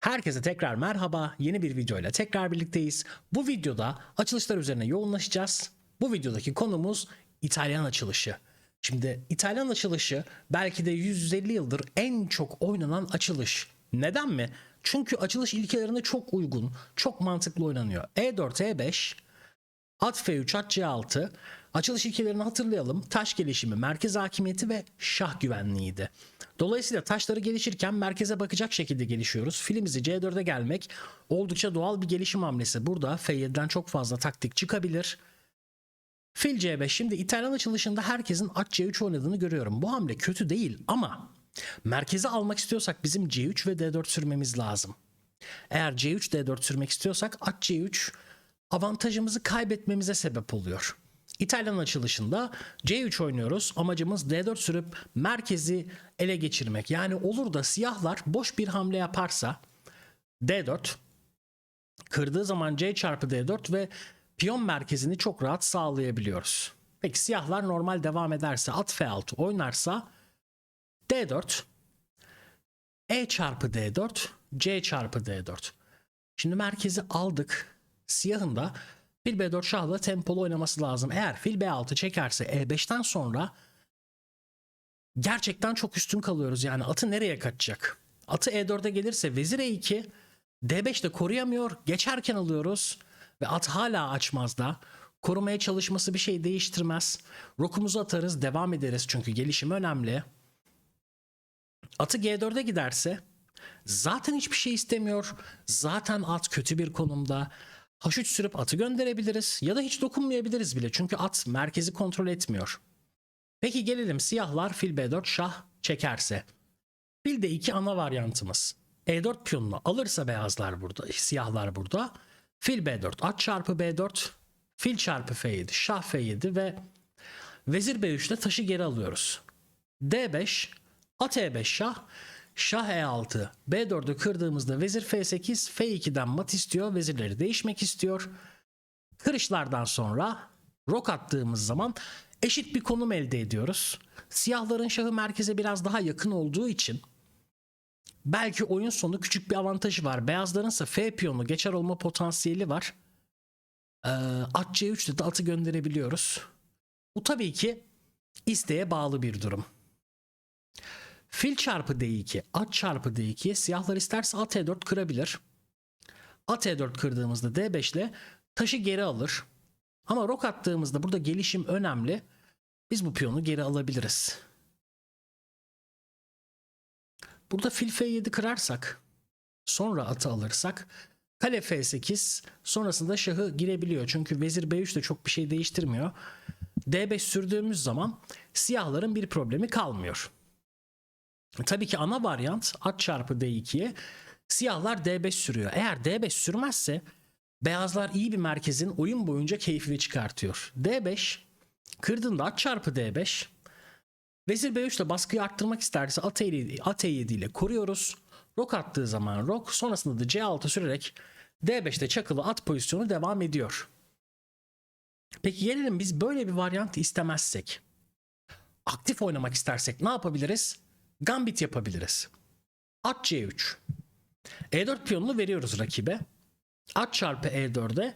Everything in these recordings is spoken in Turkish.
Herkese tekrar merhaba. Yeni bir videoyla tekrar birlikteyiz. Bu videoda açılışlar üzerine yoğunlaşacağız. Bu videodaki konumuz İtalyan açılışı. Şimdi İtalyan açılışı belki de 150 yıldır en çok oynanan açılış. Neden mi? Çünkü açılış ilkelerine çok uygun, çok mantıklı oynanıyor. E E4, E5, At F3, at C6. Açılış ilkelerini hatırlayalım. Taş gelişimi, merkez hakimiyeti ve şah güvenliğiydi. Dolayısıyla taşları gelişirken merkeze bakacak şekilde gelişiyoruz. Filimizi C4'e gelmek oldukça doğal bir gelişim hamlesi. Burada F7'den çok fazla taktik çıkabilir. Fil C5 şimdi İtalyan açılışında herkesin at C3 oynadığını görüyorum. Bu hamle kötü değil ama merkeze almak istiyorsak bizim C3 ve D4 sürmemiz lazım. Eğer C3 D4 sürmek istiyorsak at C3 avantajımızı kaybetmemize sebep oluyor. İtalyan açılışında C3 oynuyoruz. Amacımız D4 sürüp merkezi ele geçirmek. Yani olur da siyahlar boş bir hamle yaparsa D4 kırdığı zaman C çarpı D4 ve piyon merkezini çok rahat sağlayabiliyoruz. Peki siyahlar normal devam ederse at F6 oynarsa D4 E çarpı D4 C çarpı D4 Şimdi merkezi aldık. Siyahın da fil B4 şahla tempolu oynaması lazım. Eğer fil B6 çekerse E5'ten sonra gerçekten çok üstün kalıyoruz. Yani atı nereye kaçacak? Atı E4'e gelirse vezir E2 D5'te koruyamıyor. Geçerken alıyoruz ve at hala açmaz da. Korumaya çalışması bir şey değiştirmez. Rokumuzu atarız, devam ederiz çünkü gelişim önemli. Atı G4'e giderse zaten hiçbir şey istemiyor. Zaten at kötü bir konumda. H3 sürüp atı gönderebiliriz ya da hiç dokunmayabiliriz bile çünkü at merkezi kontrol etmiyor. Peki gelelim siyahlar fil B4 şah çekerse. Fil de iki ana varyantımız. E4 piyonunu alırsa beyazlar burada, siyahlar burada. Fil B4 at çarpı B4, fil çarpı F7, şah F7 ve vezir B3 ile taşı geri alıyoruz. D5, at E5 şah, şah E6, B4'ü kırdığımızda vezir F8, F2'den mat istiyor, vezirleri değişmek istiyor. Kırışlardan sonra rok attığımız zaman eşit bir konum elde ediyoruz. Siyahların şahı merkeze biraz daha yakın olduğu için belki oyun sonu küçük bir avantajı var. Beyazların ise F piyonu geçer olma potansiyeli var. Ee, at C3'te de atı gönderebiliyoruz. Bu tabii ki isteğe bağlı bir durum. Fil çarpı D2, at çarpı D2'ye siyahlar isterse at E4 kırabilir. At E4 kırdığımızda D5 ile taşı geri alır. Ama rok attığımızda burada gelişim önemli. Biz bu piyonu geri alabiliriz. Burada fil F7 kırarsak, sonra atı alırsak kale F8 sonrasında şahı girebiliyor. Çünkü vezir B3 de çok bir şey değiştirmiyor. D5 sürdüğümüz zaman siyahların bir problemi kalmıyor. Tabii ki ana varyant at çarpı D2'ye siyahlar D5 sürüyor. Eğer D5 sürmezse beyazlar iyi bir merkezin oyun boyunca keyfini çıkartıyor. D5 kırdığında at çarpı D5 Vezir B3 ile baskıyı arttırmak isterse at E7, at E7 ile koruyoruz. Rok attığı zaman rok sonrasında da C6 sürerek D5'te çakılı at pozisyonu devam ediyor. Peki gelelim biz böyle bir varyant istemezsek. Aktif oynamak istersek ne yapabiliriz? Gambit yapabiliriz. At C3. E4 piyonunu veriyoruz rakibe. At çarpı E4'e.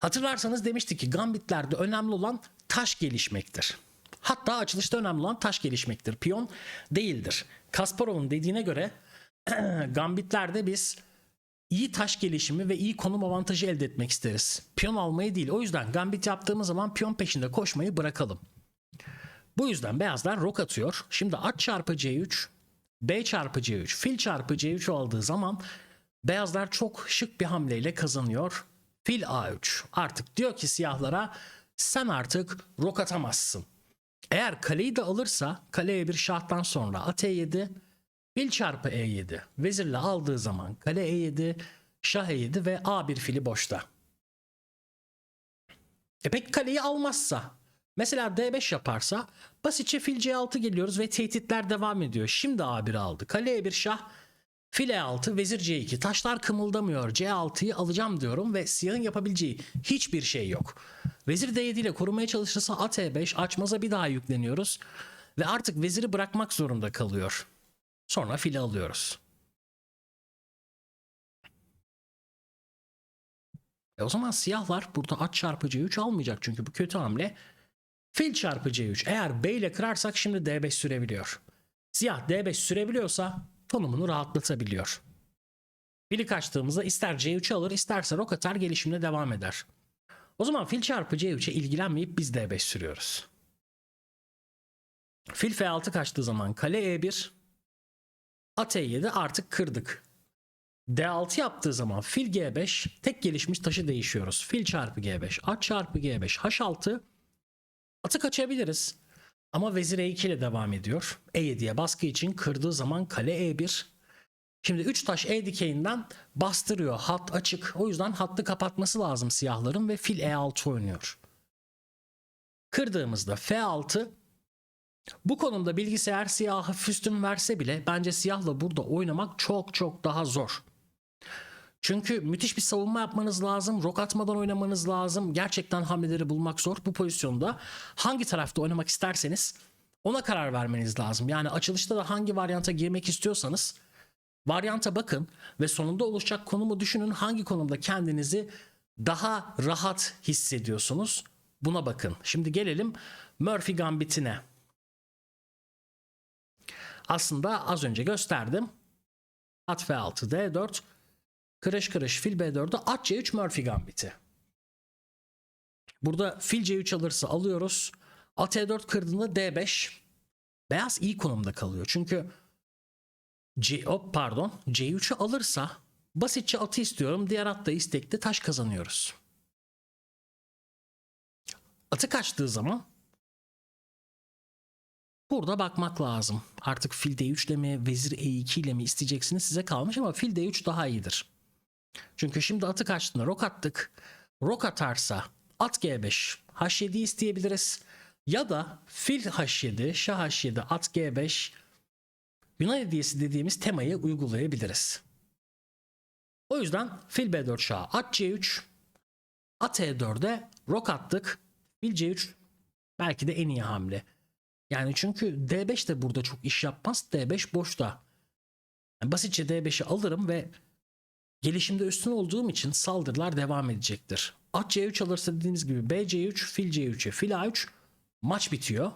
Hatırlarsanız demiştik ki gambitlerde önemli olan taş gelişmektir. Hatta açılışta önemli olan taş gelişmektir. Piyon değildir. Kasparov'un dediğine göre gambitlerde biz iyi taş gelişimi ve iyi konum avantajı elde etmek isteriz. Piyon almayı değil. O yüzden gambit yaptığımız zaman piyon peşinde koşmayı bırakalım. Bu yüzden beyazlar rok atıyor. Şimdi at çarpı C3, B çarpı C3, fil çarpı C3 aldığı zaman beyazlar çok şık bir hamleyle kazanıyor. Fil A3 artık diyor ki siyahlara sen artık rok atamazsın. Eğer kaleyi de alırsa kaleye bir şahtan sonra at E7, fil çarpı E7, vezirle aldığı zaman kale E7, şah E7 ve A1 fili boşta. E peki kaleyi almazsa Mesela D5 yaparsa basitçe fil C6 geliyoruz ve tehditler devam ediyor. Şimdi A1 aldı. Kaleye bir şah. Fil E6, vezir C2. Taşlar kımıldamıyor. C6'yı alacağım diyorum ve siyahın yapabileceği hiçbir şey yok. Vezir D7 ile korumaya çalışırsa at E5 açmaza bir daha yükleniyoruz. Ve artık veziri bırakmak zorunda kalıyor. Sonra fili alıyoruz. E o zaman siyahlar burada at çarpı C3 almayacak çünkü bu kötü hamle. Fil çarpı C3. Eğer B ile kırarsak şimdi D5 sürebiliyor. Siyah D5 sürebiliyorsa konumunu rahatlatabiliyor. Fili kaçtığımızda ister C3'ü alır isterse rok atar gelişimine devam eder. O zaman fil çarpı C3'e ilgilenmeyip biz D5 sürüyoruz. Fil F6 kaçtığı zaman kale E1 at E7 artık kırdık. D6 yaptığı zaman fil G5 tek gelişmiş taşı değişiyoruz. Fil çarpı G5 at çarpı G5 H6 atı kaçabiliriz. Ama vezir E2 ile devam ediyor. E7'ye baskı için kırdığı zaman kale E1 Şimdi 3 taş E dikeyinden bastırıyor. Hat açık. O yüzden hattı kapatması lazım siyahların ve fil E6 oynuyor. Kırdığımızda F6 bu konumda bilgisayar siyaha füstün verse bile bence siyahla burada oynamak çok çok daha zor. Çünkü müthiş bir savunma yapmanız lazım. Rok atmadan oynamanız lazım. Gerçekten hamleleri bulmak zor. Bu pozisyonda hangi tarafta oynamak isterseniz ona karar vermeniz lazım. Yani açılışta da hangi varyanta girmek istiyorsanız Varyanta bakın ve sonunda oluşacak konumu düşünün. Hangi konumda kendinizi daha rahat hissediyorsunuz? Buna bakın. Şimdi gelelim Murphy Gambit'ine. Aslında az önce gösterdim. At F6 D4 kırış kırış fil B4'e at C3 Murphy Gambit'i. Burada fil C3 alırsa alıyoruz. At E4 kırdığında D5 beyaz iyi konumda kalıyor. Çünkü C, hop pardon C3'ü alırsa basitçe atı istiyorum. Diğer at da istekli taş kazanıyoruz. Atı kaçtığı zaman burada bakmak lazım. Artık fil D3 ile mi vezir E2 ile mi isteyeceksiniz size kalmış ama fil D3 daha iyidir. Çünkü şimdi atı kaçtığında rok attık. Rok atarsa at G5 H7 isteyebiliriz. Ya da fil H7 şah H7 at G5 Yunan hediyesi dediğimiz temayı uygulayabiliriz. O yüzden fil B4 şah at C3 at E4'e rok attık. Fil C3 belki de en iyi hamle. Yani çünkü D5 de burada çok iş yapmaz. D5 boşta. Yani basitçe D5'i alırım ve gelişimde üstün olduğum için saldırılar devam edecektir. At C3 alırsa dediğiniz gibi B C3, fil C3'e fil A3 maç bitiyor.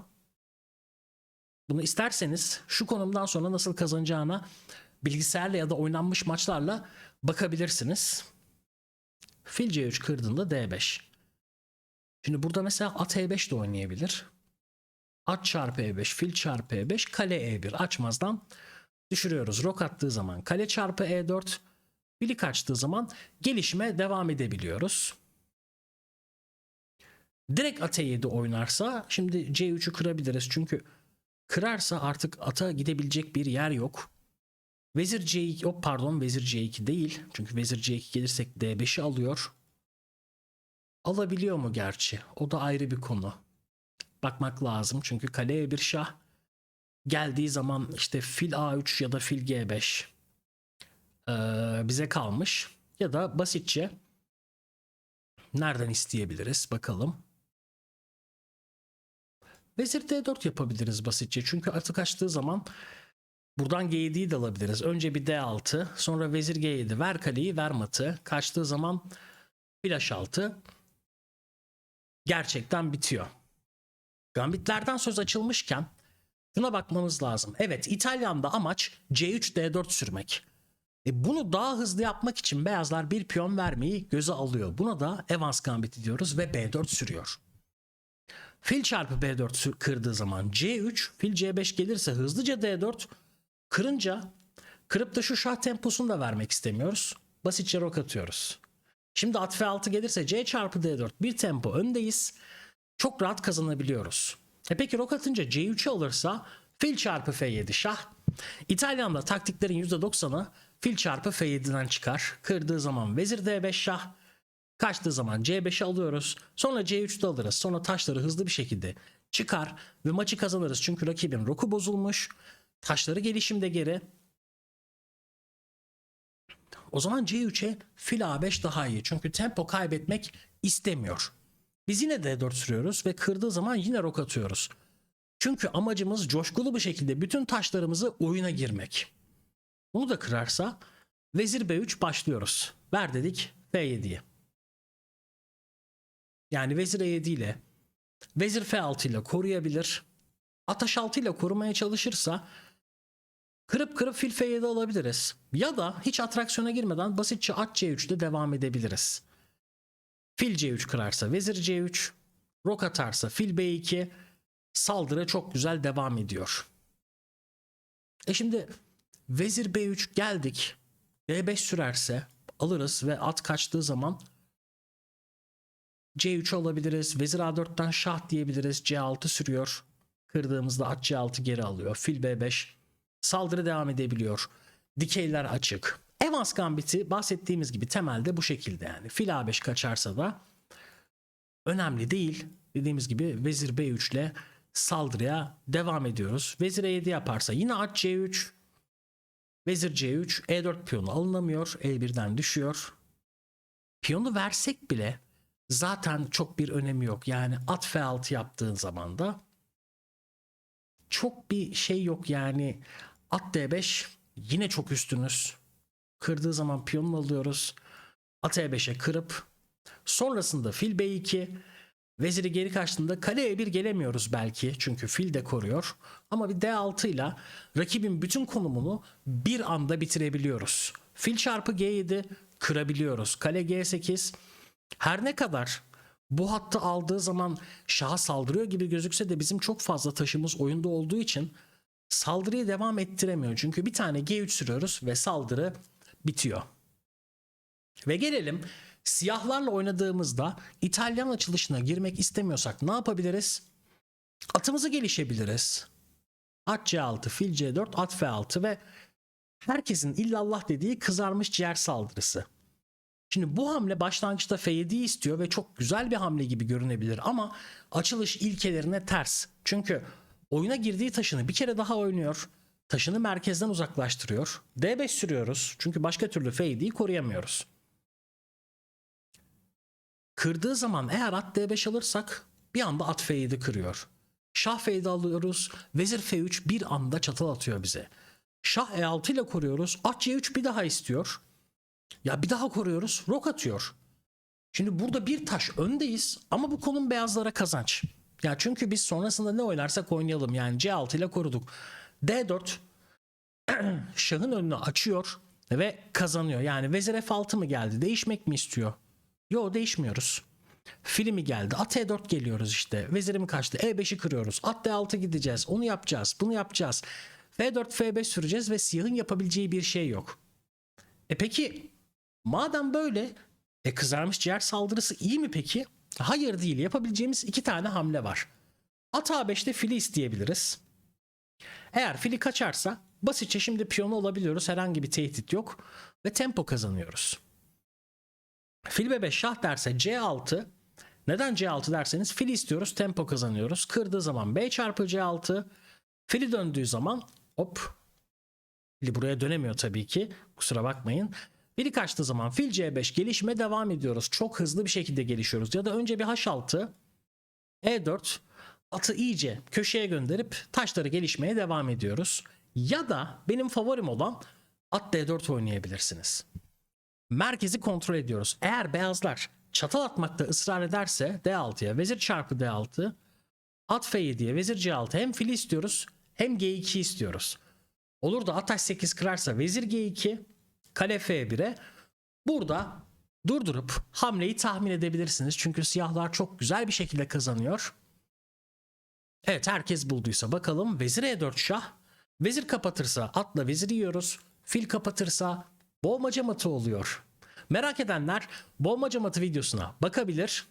Bunu isterseniz şu konumdan sonra nasıl kazanacağına bilgisayarla ya da oynanmış maçlarla bakabilirsiniz. Fil C3 kırdığında D5. Şimdi burada mesela at E5 de oynayabilir. At çarpı E5, fil çarpı E5, kale E1 açmazdan düşürüyoruz. Rok attığı zaman kale çarpı E4, fili kaçtığı zaman gelişime devam edebiliyoruz. Direkt at E7 oynarsa şimdi C3'ü kırabiliriz çünkü Kırarsa artık ata gidebilecek bir yer yok. Vezir C2, oh pardon vezir C2 değil. Çünkü vezir C2 gelirsek D5'i alıyor. Alabiliyor mu gerçi? O da ayrı bir konu. Bakmak lazım çünkü kaleye bir şah geldiği zaman işte fil A3 ya da fil G5 ee, bize kalmış. Ya da basitçe nereden isteyebiliriz bakalım. Vezir D4 yapabiliriz basitçe. Çünkü atı kaçtığı zaman buradan G7'yi de alabiliriz. Önce bir D6 sonra vezir G7 ver kaleyi ver matı. Kaçtığı zaman flash 6 gerçekten bitiyor. Gambitlerden söz açılmışken şuna bakmamız lazım. Evet İtalyan'da amaç C3 D4 sürmek. E bunu daha hızlı yapmak için beyazlar bir piyon vermeyi göze alıyor. Buna da Evans Gambit diyoruz ve B4 sürüyor. Fil çarpı B4 kırdığı zaman C3, fil C5 gelirse hızlıca D4 kırınca kırıp da şu şah temposunu da vermek istemiyoruz. Basitçe rok atıyoruz. Şimdi at F6 gelirse C çarpı D4 bir tempo öndeyiz. Çok rahat kazanabiliyoruz. E peki rok atınca C3'ü alırsa fil çarpı F7 şah. İtalyan'da taktiklerin %90'ı fil çarpı F7'den çıkar. Kırdığı zaman vezir D5 şah. Kaçtığı zaman C5'i alıyoruz. Sonra C3'te alırız. Sonra taşları hızlı bir şekilde çıkar ve maçı kazanırız. Çünkü rakibin roku bozulmuş. Taşları gelişimde geri. O zaman C3'e fil A5 daha iyi. Çünkü tempo kaybetmek istemiyor. Biz yine D4 sürüyoruz ve kırdığı zaman yine rok atıyoruz. Çünkü amacımız coşkulu bir şekilde bütün taşlarımızı oyuna girmek. Bunu da kırarsa vezir B3 başlıyoruz. Ver dedik F7'ye. Yani vezir E7 ile vezir F6 ile koruyabilir. At H6 ile korumaya çalışırsa kırıp kırıp fil F7 alabiliriz. Ya da hiç atraksiyona girmeden basitçe at C3'te devam edebiliriz. Fil C3 kırarsa vezir C3, rok atarsa fil B2, saldırı çok güzel devam ediyor. E şimdi vezir B3 geldik. D5 sürerse alırız ve at kaçtığı zaman C3 alabiliriz. Vezir A4'ten şah diyebiliriz. C6 sürüyor. Kırdığımızda at C6 geri alıyor. Fil B5 saldırı devam edebiliyor. Dikeyler açık. Evans Gambit'i bahsettiğimiz gibi temelde bu şekilde yani. Fil A5 kaçarsa da önemli değil. Dediğimiz gibi vezir B3 ile saldırıya devam ediyoruz. Vezir E7 yaparsa yine at C3. Vezir C3, E4 piyonu alınamıyor. E1'den düşüyor. Piyonu versek bile zaten çok bir önemi yok. Yani at F6 yaptığın zaman da çok bir şey yok yani. At D5 yine çok üstünüz. Kırdığı zaman piyonunu alıyoruz. At E5'e kırıp sonrasında fil B2 veziri geri kaçtığında kale E1 gelemiyoruz belki çünkü fil de koruyor. Ama bir D6 ile rakibin bütün konumunu bir anda bitirebiliyoruz. Fil çarpı G7 kırabiliyoruz. Kale G8 her ne kadar bu hattı aldığı zaman şaha saldırıyor gibi gözükse de bizim çok fazla taşımız oyunda olduğu için saldırıyı devam ettiremiyor. Çünkü bir tane G3 sürüyoruz ve saldırı bitiyor. Ve gelelim siyahlarla oynadığımızda İtalyan açılışına girmek istemiyorsak ne yapabiliriz? Atımızı gelişebiliriz. At C6, fil C4, at F6 ve herkesin illallah dediği kızarmış ciğer saldırısı. Şimdi bu hamle başlangıçta F7'yi istiyor ve çok güzel bir hamle gibi görünebilir ama açılış ilkelerine ters. Çünkü oyuna girdiği taşını bir kere daha oynuyor. Taşını merkezden uzaklaştırıyor. D5 sürüyoruz çünkü başka türlü F7'yi koruyamıyoruz. Kırdığı zaman eğer at D5 alırsak bir anda at F7 kırıyor. Şah F7 alıyoruz. Vezir F3 bir anda çatal atıyor bize. Şah E6 ile koruyoruz. At C3 bir daha istiyor. Ya bir daha koruyoruz. Rok atıyor. Şimdi burada bir taş öndeyiz ama bu konum beyazlara kazanç. Ya çünkü biz sonrasında ne oynarsak oynayalım. Yani C6 ile koruduk. D4 şahın önünü açıyor ve kazanıyor. Yani vezir F6 mı geldi? Değişmek mi istiyor? Yo değişmiyoruz. Filmi geldi. At E4 geliyoruz işte. Vezirim kaçtı. E5'i kırıyoruz. At D6 gideceğiz. Onu yapacağız. Bunu yapacağız. F4 F5 süreceğiz ve siyahın yapabileceği bir şey yok. E peki madem böyle e kızarmış ciğer saldırısı iyi mi peki? Hayır değil. Yapabileceğimiz iki tane hamle var. At A5'te fili isteyebiliriz. Eğer fili kaçarsa basitçe şimdi piyonu alabiliyoruz. Herhangi bir tehdit yok. Ve tempo kazanıyoruz. Fil B5 şah derse C6. Neden C6 derseniz fili istiyoruz tempo kazanıyoruz. Kırdığı zaman B çarpı C6. Fili döndüğü zaman hop. Fili buraya dönemiyor tabii ki. Kusura bakmayın. Fili kaçtığı zaman fil C5 gelişime devam ediyoruz. Çok hızlı bir şekilde gelişiyoruz. Ya da önce bir H6 E4 atı iyice köşeye gönderip taşları gelişmeye devam ediyoruz. Ya da benim favorim olan at D4 oynayabilirsiniz merkezi kontrol ediyoruz. Eğer beyazlar çatal atmakta ısrar ederse D6'ya vezir çarpı D6 at F7'ye vezir C6 hem fili istiyoruz hem G2 istiyoruz. Olur da at H8 kırarsa vezir G2 kale F1'e burada durdurup hamleyi tahmin edebilirsiniz. Çünkü siyahlar çok güzel bir şekilde kazanıyor. Evet herkes bulduysa bakalım vezir E4 şah. Vezir kapatırsa atla vezir yiyoruz. Fil kapatırsa boğmaca matı oluyor. Merak edenler boğmaca matı videosuna bakabilir.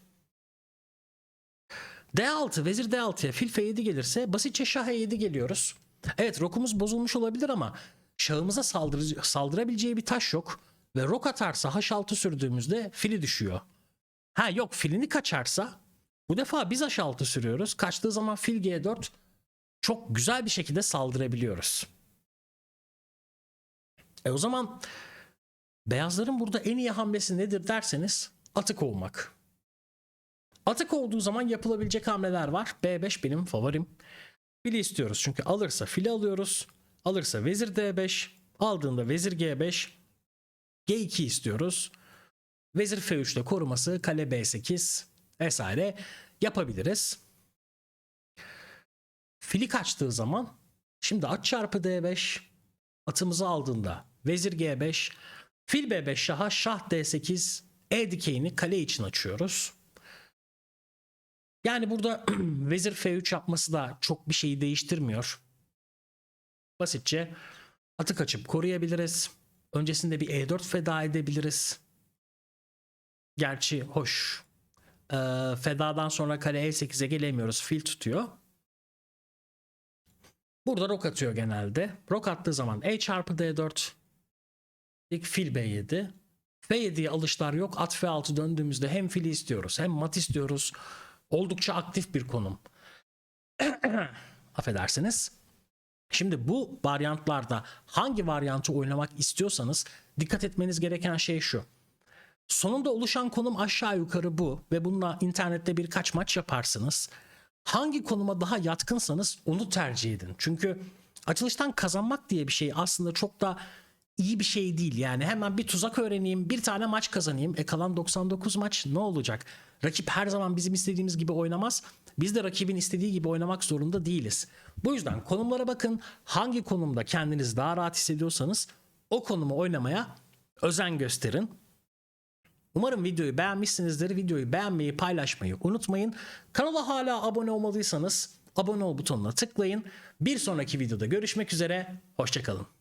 D6 vezir D6'ya fil F7 gelirse basitçe şah E7 geliyoruz. Evet rokumuz bozulmuş olabilir ama şahımıza saldır saldırabileceği bir taş yok. Ve rok atarsa H6 sürdüğümüzde fili düşüyor. Ha yok filini kaçarsa bu defa biz H6 sürüyoruz. Kaçtığı zaman fil G4 çok güzel bir şekilde saldırabiliyoruz. E o zaman beyazların burada en iyi hamlesi nedir derseniz atı kovmak. Atı kovduğu zaman yapılabilecek hamleler var. B5 benim favorim. Fili istiyoruz çünkü alırsa fili alıyoruz. Alırsa vezir D5. Aldığında vezir G5. G2 istiyoruz. Vezir F3'te koruması kale B8. vesaire yapabiliriz. Fili kaçtığı zaman şimdi at çarpı D5 atımızı aldığında vezir G5 fil B5 şaha şah D8 E dikeyini kale için açıyoruz. Yani burada vezir F3 yapması da çok bir şeyi değiştirmiyor. Basitçe atı kaçıp koruyabiliriz. Öncesinde bir E4 feda edebiliriz. Gerçi hoş. Ee, fedadan sonra kale E8'e gelemiyoruz. Fil tutuyor. Burada rok atıyor genelde. Rok attığı zaman E çarpı D4 ilk fil B7 F7'ye alışlar yok. At F6 döndüğümüzde hem fili istiyoruz hem mat istiyoruz. Oldukça aktif bir konum. Affedersiniz. Şimdi bu varyantlarda hangi varyantı oynamak istiyorsanız dikkat etmeniz gereken şey şu. Sonunda oluşan konum aşağı yukarı bu ve bununla internette birkaç maç yaparsınız. Hangi konuma daha yatkınsanız onu tercih edin. Çünkü açılıştan kazanmak diye bir şey aslında çok da iyi bir şey değil. Yani hemen bir tuzak öğreneyim, bir tane maç kazanayım. E kalan 99 maç ne olacak? Rakip her zaman bizim istediğimiz gibi oynamaz. Biz de rakibin istediği gibi oynamak zorunda değiliz. Bu yüzden konumlara bakın. Hangi konumda kendiniz daha rahat hissediyorsanız o konumu oynamaya özen gösterin. Umarım videoyu beğenmişsinizdir. Videoyu beğenmeyi, paylaşmayı unutmayın. Kanala hala abone olmadıysanız abone ol butonuna tıklayın. Bir sonraki videoda görüşmek üzere. Hoşçakalın.